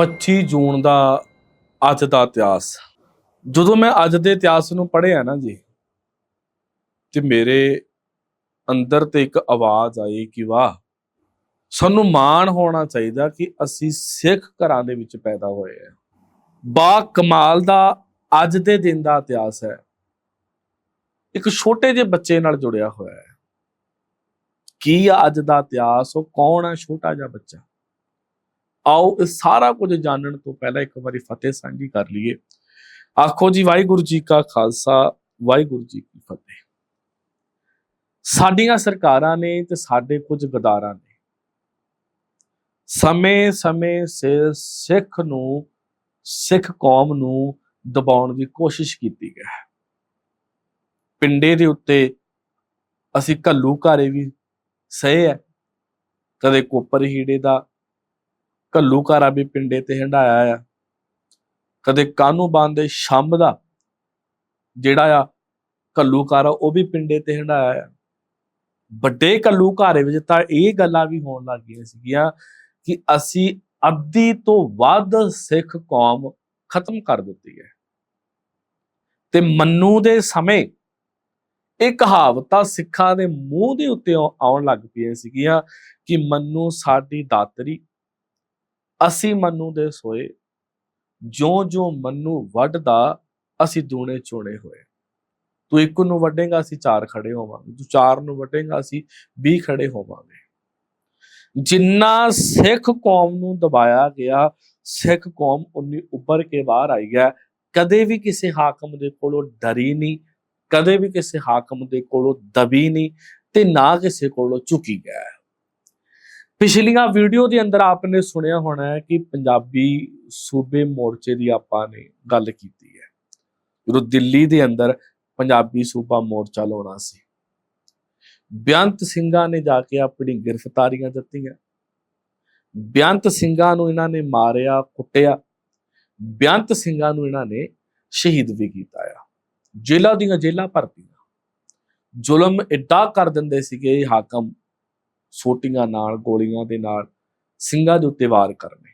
25 ਜੂਨ ਦਾ ਅੱਜ ਦਾ ਇਤਿਹਾਸ। ਜਦੋਂ ਮੈਂ ਅੱਜ ਦੇ ਇਤਿਹਾਸ ਨੂੰ ਪੜ੍ਹਿਆ ਨਾ ਜੀ, ਤੇ ਮੇਰੇ ਅੰਦਰ ਤੇ ਇੱਕ ਆਵਾਜ਼ ਆਈ ਕਿ ਵਾਹ, ਸਾਨੂੰ ਮਾਣ ਹੋਣਾ ਚਾਹੀਦਾ ਕਿ ਅਸੀਂ ਸਿੱਖ ਘਰਾਂ ਦੇ ਵਿੱਚ ਪੈਦਾ ਹੋਏ ਹਾਂ। ਬਾ ਕਮਾਲ ਦਾ ਅੱਜ ਦੇ ਦਿਨ ਦਾ ਇਤਿਹਾਸ ਹੈ। ਇੱਕ ਛੋਟੇ ਜਿਹੇ ਬੱਚੇ ਨਾਲ ਜੁੜਿਆ ਹੋਇਆ ਹੈ। ਕੀ ਆ ਅੱਜ ਦਾ ਇਤਿਹਾਸ, ਉਹ ਕੌਣ ਹੈ? ਛੋਟਾ ਜਿਹਾ ਬੱਚਾ। ਆਓ ਇਹ ਸਾਰਾ ਕੁਝ ਜਾਣਨ ਤੋਂ ਪਹਿਲਾਂ ਇੱਕ ਵਾਰੀ ਫਤਿਹ ਸਾਂਝੀ ਕਰ ਲਈਏ। ਆਖੋ ਜੀ, ਵਾਹਿਗੁਰੂ ਜੀ ਕਾ ਖਾਲਸਾ, ਵਾਹਿਗੁਰੂ ਜੀ ਕੀ ਫਤਿਹ। ਸਾਡੀਆਂ ਸਰਕਾਰਾਂ ਨੇ ਤੇ ਸਾਡੇ ਕੁਝ ਗਦਾਰਾਂ ਨੇ ਸਮੇਂ-ਸਮੇਂ ਸਿਰ ਸਿੱਖ ਨੂੰ, ਸਿੱਖ ਕੌਮ ਨੂੰ ਦਬਾਉਣ ਦੀ ਕੋਸ਼ਿਸ਼ ਕੀਤੀ ਗਈ ਹੈ। ਪਿੰਡੇ ਦੇ ਉੱਤੇ ਅਸੀਂ ਘੱਲੂ ਘਾਰੇ ਵੀ ਸਹੇ ਹੈ, ਕਦੇ ਕੋਪਰ ਹੀੜੇ ਦਾ ਘੱਲੂ ਘਾਰਾ ਵੀ ਪਿੰਡੇ ਤੇ ਹੰਡਾਇਆ ਆ। ਕਦੇ ਕਾਨੂੰ ਬੰਦੇ ਸ਼ੰਭ ਦਾ? ਜਿਹੜਾ ਆ ਘੱਲੂ ਘਾਰਾ, ਉਹ ਵੀ ਪਿੰਡੇ ਤੇ ਹੰਡਾਇਆ ਆ। ਵੱਡੇ ਘੱਲੂ ਘਾਰੇ ਵਿੱਚ ਤਾਂ ਇਹ ਗੱਲਾਂ ਵੀ ਹੋਣ ਲੱਗ ਗਈਆਂ ਸੀਗੀਆਂ ਕਿ ਅਸੀਂ ਅੱਧੀ ਤੋਂ ਵੱਧ ਸਿੱਖ ਕੌਮ ਖਤਮ ਕਰ ਦਿੱਤੀ ਹੈ। ਤੇ ਮੰਨੂ ਦੇ ਸਮੇਂ ਇਹ ਕਹਾਵਤਾਂ ਸਿੱਖਾਂ ਦੇ ਮੂੰਹ ਦੇ ਉੱਤੇ ਆਉਣ ਲੱਗ ਪਈਆਂ ਸੀਗੀਆਂ ਕਿ ਮੰਨੂ ਸਾਡੀ ਦਾਤਰੀ ਅਸੀਂ ਮੰਨੂ ਦੇ ਸੋਏ। ਜੋ ਜਿਉਂ ਮੰਨੂ ਵੱਢਦਾ, ਅਸੀਂ ਦੂਣੇ ਚੋਣੇ ਹੋਏ। ਤੂੰ ਇੱਕ ਨੂੰ ਵੱਢੇਗਾ, ਅਸੀਂ ਚਾਰ ਖੜੇ ਹੋਵਾਂਗੇ। ਤੂੰ ਚਾਰ ਨੂੰ ਵੱਢੇਗਾ, ਅਸੀਂ 20 ਖੜੇ ਹੋਵਾਂਗੇ। ਜਿੰਨਾ ਸਿੱਖ ਕੌਮ ਨੂੰ ਦਬਾਇਆ ਗਿਆ, ਸਿੱਖ ਕੌਮ ਉਨੀ ਉੱਭਰ ਕੇ ਬਾਹਰ ਆਈ ਹੈ। ਕਦੇ ਵੀ ਕਿਸੇ ਹਾਕਮ ਦੇ ਕੋਲੋਂ ਡਰੀ ਨਹੀਂ, ਕਦੇ ਵੀ ਕਿਸੇ ਹਾਕਮ ਦੇ ਕੋਲੋਂ ਦਬੀ ਨਹੀਂ ਤੇ ਨਾ ਕਿਸੇ ਕੋਲੋਂ ਝੁਕੀ ਗਿਆ ਪਿਛਲੀਆਂ ਵੀਡੀਓ ਦੇ ਅੰਦਰ ਆਪਨੇ ਸੁਣਿਆ ਹੋਣਾ ਹੈ ਕਿ ਪੰਜਾਬੀ ਸੂਬੇ ਮੋਰਚੇ ਦੀ ਆਪਾਂ ਨੇ ਗੱਲ ਕੀਤੀ ਹੈ। ਜਦੋਂ ਦਿੱਲੀ ਦੇ ਅੰਦਰ ਪੰਜਾਬੀ ਸੂਬਾ ਮੋਰਚਾ ਲਾਉਣਾ ਸੀ, ਬੇਅੰਤ ਸਿੰਘਾਂ ਨੇ ਜਾ ਕੇ ਆਪਣੀ ਗ੍ਰਿਫਤਾਰੀਆਂ ਦਿੱਤੀਆਂ। ਬੇਅੰਤ ਸਿੰਘਾਂ ਨੂੰ ਇਹਨਾਂ ਨੇ ਮਾਰਿਆ, ਕੁੱਟਿਆ। ਬੇਅੰਤ ਸਿੰਘਾਂ ਨੂੰ ਇਹਨਾਂ ਨੇ ਸ਼ਹੀਦ ਵੀ ਕੀਤਾ ਆ। ਜੇਲ੍ਹਾਂ ਦੀਆਂ ਜੇਲ੍ਹਾਂ ਭਰਤੀਆਂ। ਜ਼ੁਲਮ ਇੱਡਾ ਕਰ ਦਿੰਦੇ ਸੀਗੇ ਹਾਕਮ ਸੋਟੀਆਂ ਨਾਲ, ਗੋਲੀਆਂ ਦੇ ਨਾਲ ਸਿੰਘਾਂ ਦੇ ਉੱਤੇ ਵਾਰ ਕਰਨੇ।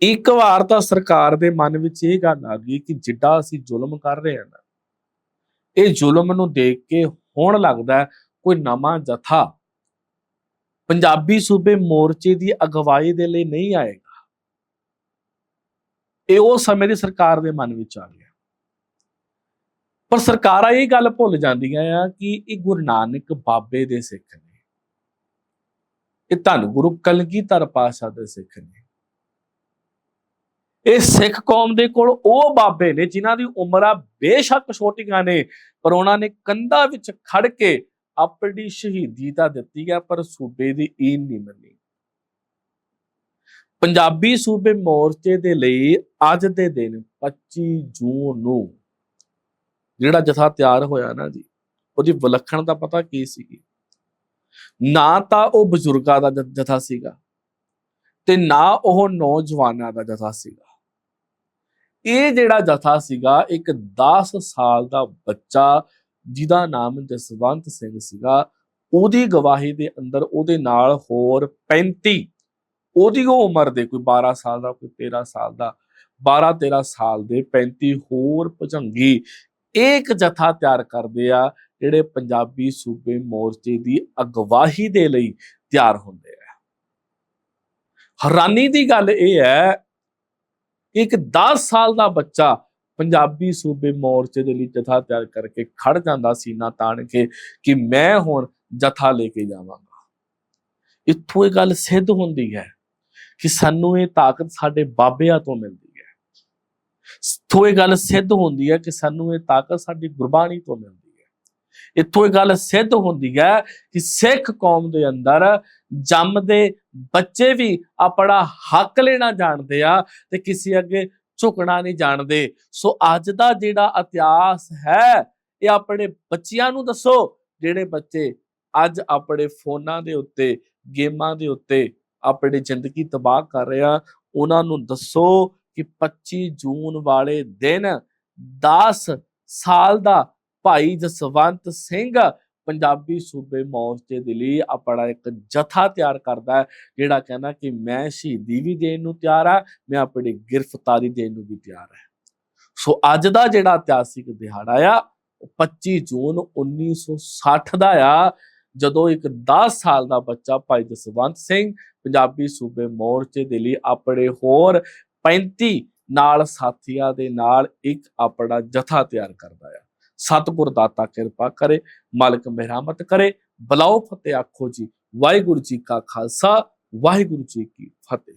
ਇੱਕ ਵਾਰ ਤਾਂ ਸਰਕਾਰ ਦੇ ਮਨ ਵਿੱਚ ਇਹ ਗੱਲ ਆ ਗਈ ਕਿ ਜਿੱਡਾ ਅਸੀਂ ਜ਼ੁਲਮ ਕਰ ਰਹੇ ਹਾਂ ਨਾ, ਇਹ ਜ਼ੁਲਮ ਨੂੰ ਦੇਖ ਕੇ ਹੁਣ ਲੱਗਦਾ ਕੋਈ ਨਵਾਂ ਜਥਾ ਪੰਜਾਬੀ ਸੂਬੇ ਮੋਰਚੇ ਦੀ ਅਗਵਾਈ ਦੇ ਲਈ ਨਹੀਂ ਆਏਗਾ। ਇਹ ਉਹ ਸਮੇਂ ਦੀ ਸਰਕਾਰ ਦੇ ਮਨ ਵਿੱਚ ਆ ਗਿਆ। ਪਰ ਸਰਕਾਰਾਂ ਇਹ ਗੱਲ ਭੁੱਲ ਜਾਂਦੀਆਂ ਆ ਕਿ ਇਹ ਗੁਰੂ ਨਾਨਕ ਬਾਬੇ ਦੇ ਸਿੱਖ ਨੇ ਇਹ ਧੰਨ ਗੁਰੂ ਕਲਗੀਧਰ ਪਾਤਸ਼ਾਹ ਦੇ ਸਿੱਖ ਨੇ। ਇਹ ਸਿੱਖ ਕੌਮ ਦੇ ਕੋਲ ਉਹ ਬਾਬੇ ਨੇ ਜਿਨ੍ਹਾਂ ਦੀ ਉਮਰਾਂ ਬੇਸ਼ੱਕ ਛੋਟੀਆਂ ਨੇ, ਪਰ ਉਹਨਾਂ ਨੇ ਕੰਧਾਂ ਵਿੱਚ ਖੜ ਕੇ ਆਪਣੀ ਸ਼ਹੀਦੀ ਤਾਂ ਦਿੱਤੀ ਹੈ ਪਰ ਸੂਬੇ ਦੀ ਈਨ ਨਹੀਂ ਮੰਨੀ। ਪੰਜਾਬੀ ਸੂਬੇ ਮੋਰਚੇ ਦੇ ਲਈ ਅੱਜ ਦੇ ਦਿਨ 25 ਜੂਨ ਨੂੰ ਜਿਹੜਾ ਜਥਾ ਤਿਆਰ ਹੋਇਆ ਨਾ ਜੀ, ਉਹਦੀ ਵਿਲੱਖਣ ਦਾ ਪਤਾ ਕੀ ਸੀਗੀ? ਨਾ ਤਾਂ ਉਹ ਬਜ਼ੁਰਗਾਂ ਦਾ ਜਥਾ ਸੀਗਾ ਤੇ ਨਾ ਉਹ ਨੌਜਵਾਨਾਂ ਦਾ ਜਥਾ ਸੀਗਾ। ਇਹ ਜਿਹੜਾ ਜਥਾ ਸੀਗਾ, ਇੱਕ 10 ਸਾਲ ਦਾ ਬੱਚਾ ਜਿਹਦਾ ਨਾਮ ਜਸਵੰਤ ਸਿੰਘ ਸੀਗਾ, ਉਹਦੀ ਗਵਾਹੀ ਦੇ ਅੰਦਰ ਉਹਦੇ ਨਾਲ ਹੋਰ 35 ਉਹਦੀ ਉਹ ਉਮਰ ਦੇ ਕੋਈ 12 ਸਾਲ ਦਾ, ਕੋਈ 13 ਸਾਲ ਦਾ 12 13 ਸਾਲ ਦੇ 35 ਹੋਰ ਭਜੰਗੀ ਇਹ ਇੱਕ ਜਥਾ ਤਿਆਰ ਕਰਦੇ ਆ, ਜਿਹੜੇ ਪੰਜਾਬੀ ਸੂਬੇ ਮੋਰਚੇ ਦੀ ਅਗਵਾਹੀ ਦੇ ਲਈ ਤਿਆਰ ਹੁੰਦੇ ਆ। ਹੈਰਾਨੀ ਦੀ ਗੱਲ ਇਹ ਹੈ ਕਿ ਇੱਕ 10 ਸਾਲ ਦਾ ਬੱਚਾ ਪੰਜਾਬੀ ਸੂਬੇ ਮੋਰਚੇ ਦੇ ਲਈ ਜਥਾ ਤਿਆਰ ਕਰਕੇ ਖੜ ਜਾਂਦਾ ਸੀਨਾ ਤਾਣ ਕੇ ਕਿ ਮੈਂ ਹੁਣ ਜਥਾ ਲੈ ਕੇ ਜਾਵਾਂਗਾ। ਇੱਥੋਂ ਇਹ ਗੱਲ ਸਿੱਧ ਹੁੰਦੀ ਹੈ ਕਿ ਸਾਨੂੰ ਇਹ ਤਾਕਤ ਸਾਡੇ ਬਾਬਿਆਂ ਤੋਂ ਮਿਲਦੀ ਇੱਥੋਂ ਇਹ ਗੱਲ ਸਿੱਧ ਹੁੰਦੀ ਹੈ ਕਿ ਸਾਨੂੰ ਇਹ ਤਾਕਤ ਸਾਡੀ ਗੁਰਬਾਣੀ ਤੋਂ ਮਿਲਦੀ ਹੈ। ਇੱਥੋਂ ਇਹ ਗੱਲ ਸਿੱਧ ਹੁੰਦੀ ਹੈ ਕਿ ਸਿੱਖ ਕੌਮ ਦੇ ਅੰਦਰ ਜੰਮਦੇ ਬੱਚੇ ਵੀ ਆਪਣਾ ਹੱਕ ਲੈਣਾ ਜਾਣਦੇ ਆ ਤੇ ਕਿਸੇ ਅੱਗੇ ਝੁਕਣਾ ਨਹੀਂ ਜਾਣਦੇ। ਸੋ ਅੱਜ ਦਾ ਜਿਹੜਾ ਇਤਿਹਾਸ ਹੈ, ਇਹ ਆਪਣੇ ਬੱਚਿਆਂ ਨੂੰ ਦੱਸੋ, ਜਿਹੜੇ ਬੱਚੇ ਅੱਜ ਆਪਣੇ ਫੋਨਾਂ ਦੇ ਉੱਤੇ, ਗੇਮਾਂ ਦੇ ਉੱਤੇ ਆਪਣੀ ਜ਼ਿੰਦਗੀ ਤਬਾਹ ਕਰ ਰਹੇ ਆ, ਉਹਨਾਂ ਨੂੰ ਦੱਸੋ ਕਿ 25 ਜੂਨ ਵਾਲੇ ਦਿਨ 10 ਸਾਲ ਦਾ ਭਾਈ ਜਸਵੰਤ ਸਿੰਘ ਪੰਜਾਬੀ ਸੂਬੇ ਮੋਰਚੇ ਦੇ ਲਈ ਆਪਣਾ ਇੱਕ ਜਥਾ ਤਿਆਰ ਕਰਦਾ ਹੈ, ਜਿਹੜਾ ਕਹਿੰਦਾ ਕਿ ਮੈਂ ਸ਼ਹੀਦੀ ਵੀ ਦੇਣ ਨੂੰ ਤਿਆਰ ਆ ਮੈਂ ਆਪਣੀ ਗ੍ਰਿਫਤਾਰੀ ਦੇਣ ਨੂੰ ਵੀ ਤਿਆਰ ਹਾਂ। ਸੋ ਅੱਜ ਦਾ ਜਿਹੜਾ ਇਤਿਹਾਸਿਕ ਦਿਹਾੜਾ ਆ, ਉਹ 25 ਜੂਨ 1960 ਦਾ ਆ, ਜਦੋਂ ਇੱਕ 10 ਸਾਲ ਦਾ ਬੱਚਾ ਭਾਈ ਜਸਵੰਤ ਸਿੰਘ ਪੰਜਾਬੀ ਸੂਬੇ ਮੋਰਚੇ ਦੇ ਲਈ ਆਪਣੇ ਹੋਰ 35 ਨਾਲ ਸਾਥੀਆਂ ਦੇ ਨਾਲ ਇੱਕ ਆਪਣਾ ਜਥਾ ਤਿਆਰ ਕਰਦਾ ਆ। ਸਤਿਗੁਰ ਦਾਤਾ ਕਿਰਪਾ ਕਰੇ, ਮਾਲਕ ਮਿਹਰਮਤ ਕਰੇ। ਬਲਾਓ ਫਤਿਹ ਆਖੋ ਜੀ, ਵਾਹਿਗੁਰੂ ਜੀ ਕਾ ਖਾਲਸਾ, ਵਾਹਿਗੁਰੂ ਜੀ ਕੀ ਫਤਿਹ।